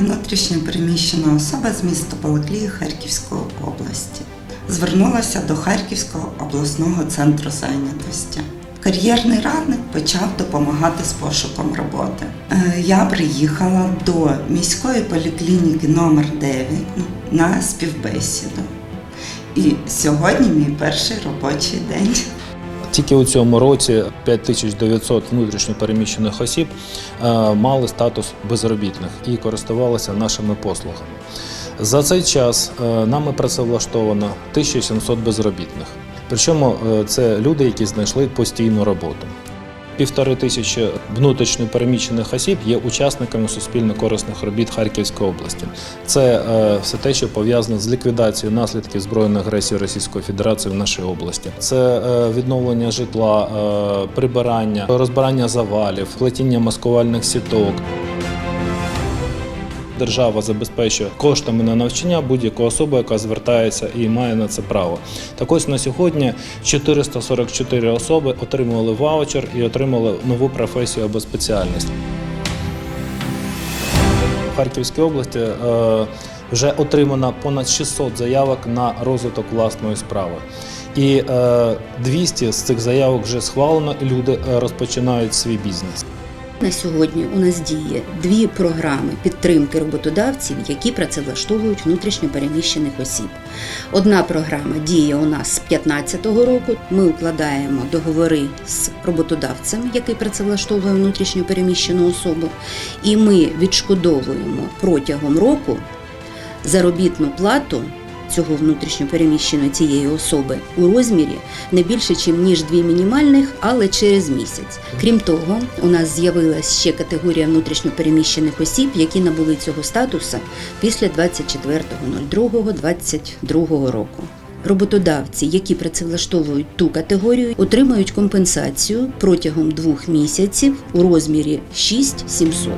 внутрішньо переміщена особа з міста Балаклії Харківської області. Звернулася до Харківського обласного центру зайнятості. Кар'єрний радник почав допомагати з пошуком роботи. Е, Я приїхала до міської поліклініки номер 9 на співбесіду. І сьогодні мій перший робочий день. Тільки у цьому році 5900 внутрішньопереміщених осіб е, мали статус безробітних і користувалися нашими послугами. За цей час е, нами працевлаштовано 1700 безробітних. Причому е, це люди, які знайшли постійну роботу. Півтори тисячі внутрішньопереміщених осіб є учасниками суспільно-корисних робіт Харківської області. Це е, все те, що пов'язано з ліквідацією наслідків збройної агресії Російської Федерації в нашій області. Це е, відновлення житла, е, прибирання, розбирання завалів, плетіння маскувальних сіток. Держава забезпечує коштами на навчання будь-яку особу, яка звертається і має на це право. Так ось на сьогодні 444 особи отримали ваучер і отримали нову професію або спеціальність. В Харківській області е, вже отримано понад 600 заявок на розвиток власної справи. І е, 200 з цих заявок вже схвалено, і люди е, розпочинають свій бізнес. На сьогодні у нас діє дві програми підтримки роботодавців, які працевлаштовують внутрішньо переміщених осіб. Одна програма діє у нас з 2015 року. Ми укладаємо договори з роботодавцем, який працевлаштовує внутрішньо переміщену особу, і ми відшкодовуємо протягом року заробітну плату. Цього внутрішньо переміщеної цієї особи у розмірі не більше, ніж дві мінімальних, але через місяць. Крім того, у нас з'явилась ще категорія внутрішньо переміщених осіб, які набули цього статусу після 24.02.22 року. Роботодавці, які працевлаштовують ту категорію, отримають компенсацію протягом двох місяців у розмірі 6700.